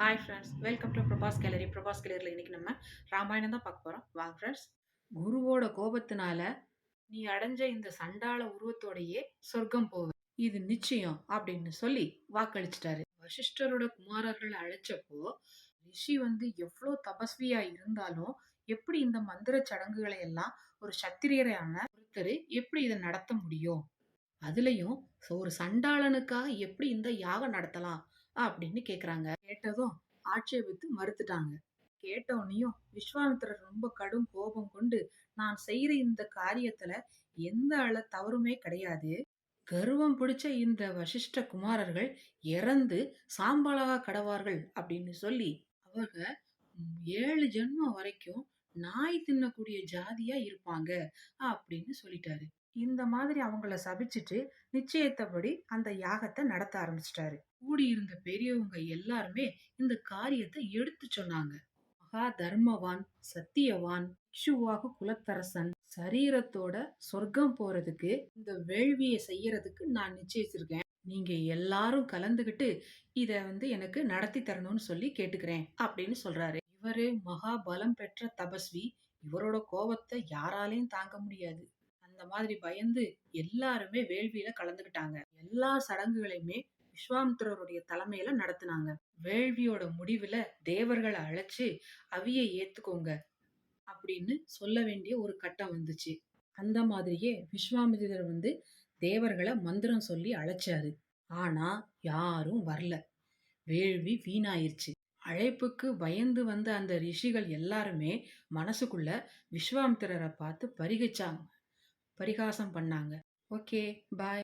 Hi friends welcome to Prabhas gallery Prabhas கேலரியில் இன்றைக்கி நம்ம ராமாயணம் தான் பார்க்க போகிறோம் வாங்க ஃப்ரெண்ட்ஸ் குருவோட கோபத்தினால நீ அடைஞ்ச இந்த சண்டாள உருவத்தோடையே சொர்க்கம் போவ இது நிச்சயம் அப்படின்னு சொல்லி வாக்களிச்சிட்டாரு. வசிஷ்டரோட குமாரர்கள் அழைச்சப்போ ரிஷி வந்து எவ்வளோ தபஸ்வியா இருந்தாலும் எப்படி இந்த மந்திர சடங்குகளை எல்லாம் ஒரு சத்திரியரான ஒருத்தர் எப்படி இதை நடத்த முடியும்? அதுலேயும் ஒரு சண்டாளனுக்காக எப்படி இந்த யாகம் நடத்தலாம்? அப்படின்னு கேட்குறாங்க கேட்டதும் ஆட்சேபித்து மறுத்துட்டாங்க. கேட்டவனையும் விஸ்வாமித்திரர் ரொம்ப கடும் கோபம் கொண்டு நான் செய்யற இந்த காரியத்துல எந்த அள தவறுமே கிடையாது. கர்வம் பிடிச்ச இந்த வசிஷ்ட குமாரர்கள் இறந்து சாம்பலாக கடவார்கள் அப்படின்னு சொல்லி அவங்க ஏழு ஜென்மம் வரைக்கும் நாய் தின்னக்கூடிய ஜாதியா இருப்பாங்க அப்படின்னு சொல்லிட்டாரு. இந்த மாதிரி அவங்கள சபிச்சுட்டு நிச்சயத்தபடி அந்த யாகத்தை நடத்த ஆரம்பிச்சிட்டாரு. கூடியிருந்த பெரியவங்க எல்லாருமே இந்த காரியத்தை எடுத்து சொன்னாங்க. மகா தர்மவான் சத்தியவான் இக்ஷுவாகு குலத்தரசன் சரீரத்தோட சொர்க்கம் போறதுக்கு இந்த வேள்வியை செய்யறதுக்கு நான் நிச்சயிச்சிருக்கேன். நீங்க எல்லாரும் கலந்துகிட்டு இத வந்து எனக்கு நடத்தி தரணும்னு சொல்லி கேட்டுக்கிறேன் அப்படின்னு சொல்றாரு. இவரு மகா பலம் பெற்ற தபஸ்வி. இவரோட கோபத்தை யாராலையும் தாங்க முடியாது. அந்த மாதிரி பயந்து எல்லாருமே வேள்வியில கலந்துக்கிட்டாங்க எல்லா சடங்குகளையுமே விஸ்வாமித்திரருடைய தலைமையில நடத்தினாங்க. வேள்வியோட முடிவுல தேவர்களை அழைச்சு அவிய ஏத்துக்கோங்க அப்படின்னு சொல்ல வேண்டிய ஒரு கட்டம் வந்துச்சு. அந்த மாதிரியே விஸ்வாமித்திரர் வந்து தேவர்களை மந்திரம் சொல்லி அழைச்சாரு. ஆனா யாரும் வரல. வேள்வி வீணாயிருச்சு. அழைப்புக்கு பயந்து வந்த அந்த ரிஷிகள் எல்லாருமே மனசுக்குள்ள விஸ்வாமித்திரரை பார்த்து பரிகச்சாங்க. பரிகாசம் பண்ணாங்க. Okay bye.